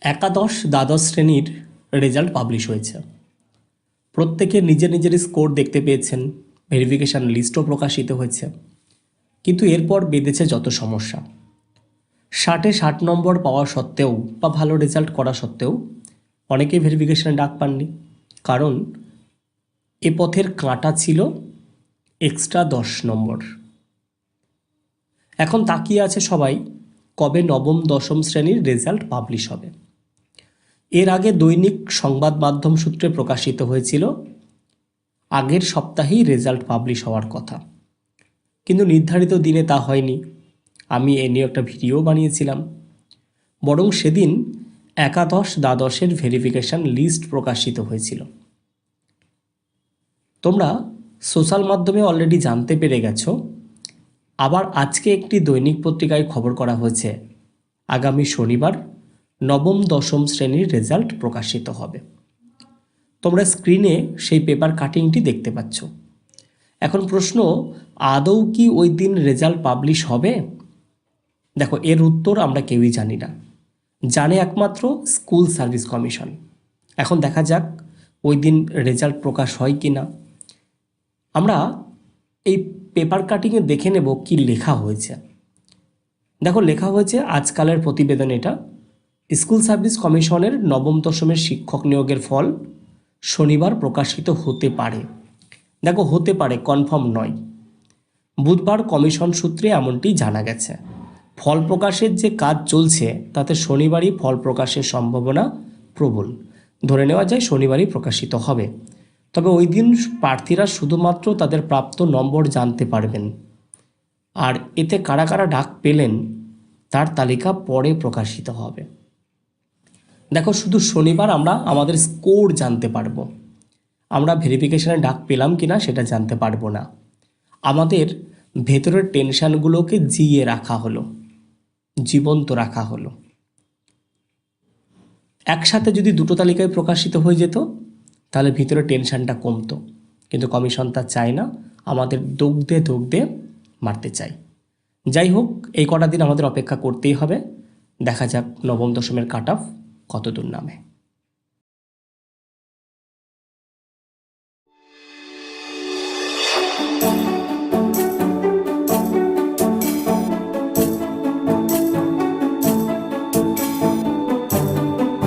একাদশ দ্বাদশ শ্রেণির রেজাল্ট পাবলিশ হয়েছে। প্রত্যেকে নিজের নিজের স্কোর দেখতে পেয়েছেন ভেরিফিকেশান লিস্টও প্রকাশিত হয়েছে। কিন্তু এরপর বেঁধেছে যত সমস্যা। ষাটে ষাট নম্বর পাওয়া সত্ত্বেও বা ভালো রেজাল্ট করা সত্ত্বেও অনেকেই ভেরিফিকেশানে ডাক পাননি। কারণ এ পথের কাঁটা ছিল এক্সট্রা দশ নম্বর। এখন তাকিয়ে আছে সবাই কবে নবম, দশম শ্রেণির রেজাল্ট পাবলিশ হবে। এর আগে দৈনিক সংবাদ মাধ্যম সূত্রে প্রকাশিত হয়েছিল, আগের সপ্তাহেই রেজাল্ট পাবলিশ হওয়ার কথা। কিন্তু নির্ধারিত দিনে তা হয়নি। আমি এ নিয়ে একটা ভিডিও বানিয়েছিলাম। বরং সেদিন একাদশ দ্বাদশের ভেরিফিকেশান লিস্ট প্রকাশিত হয়েছিল। তোমরা সোশ্যাল মাধ্যমে অলরেডি জানতে পেরে গেছো, আবার আজকে একটি দৈনিক পত্রিকায় খবর করা হয়েছে। আগামী শনিবার নবম, দশম শ্রেণির রেজাল্ট প্রকাশিত হবে। তোমরা স্ক্রিনে সেই পেপার কাটিংটি দেখতে পাচ্ছ। এখন প্রশ্ন, আদৌ কি ওই দিন রেজাল্ট পাবলিশ হবে? দেখো, এর উত্তর আমরা কেউই জানি না। জানে একমাত্র স্কুল সার্ভিস কমিশন এখন দেখা যাক ওই দিন রেজাল্ট প্রকাশ হয় কি না আমরা এই পেপার কাটিংয়ে দেখে নেব কি লেখা হয়েছে। দেখো, লেখা হয়েছে, আজকালের প্রতিবেদন এটা। স্কুল সার্ভিস কমিশনের নবম দশমের শিক্ষক নিয়োগের ফল শনিবার প্রকাশিত হতে পারে। দেখো, হতে পারে কনফার্ম নয়। বুধবার কমিশন সূত্রে এমনটি জানা গেছে। ফল প্রকাশের যে কাজ চলছে, তাতে শনিবারই ফল প্রকাশের সম্ভাবনা প্রবল। ধরে নেওয়া যায়, শনিবারই প্রকাশিত হবে। তবে ওই দিন প্রার্থীরা শুধুমাত্র তাদের প্রাপ্ত নম্বর জানতে পারবেন। আর এতে কারা কারা ডাক পেলেন, তার তালিকা পরে প্রকাশিত হবে। দেখো, শুধু শনিবার আমরা আমাদের স্কোর জানতে পারব। আমরা ভেরিফিকেশানে ডাক পেলাম কি না সেটা জানতে পারব না। আমাদের ভেতরের টেনশানগুলোকে জিয়ে রাখা হলো, জীবন্ত রাখা হলো। একসাথে যদি দুটো তালিকায় প্রকাশিত হয়ে যেত, তাহলে ভিতরে টেনশানটা কমতো। কিন্তু কমিশন তা চায় না, আমাদের দগ্ধে দগ্ধে মারতে চাই যাই হোক, এই কটা দিন আমাদের অপেক্ষা করতেই হবে। দেখা যাক নবম দশমের কাট অফ কত দূর নামে।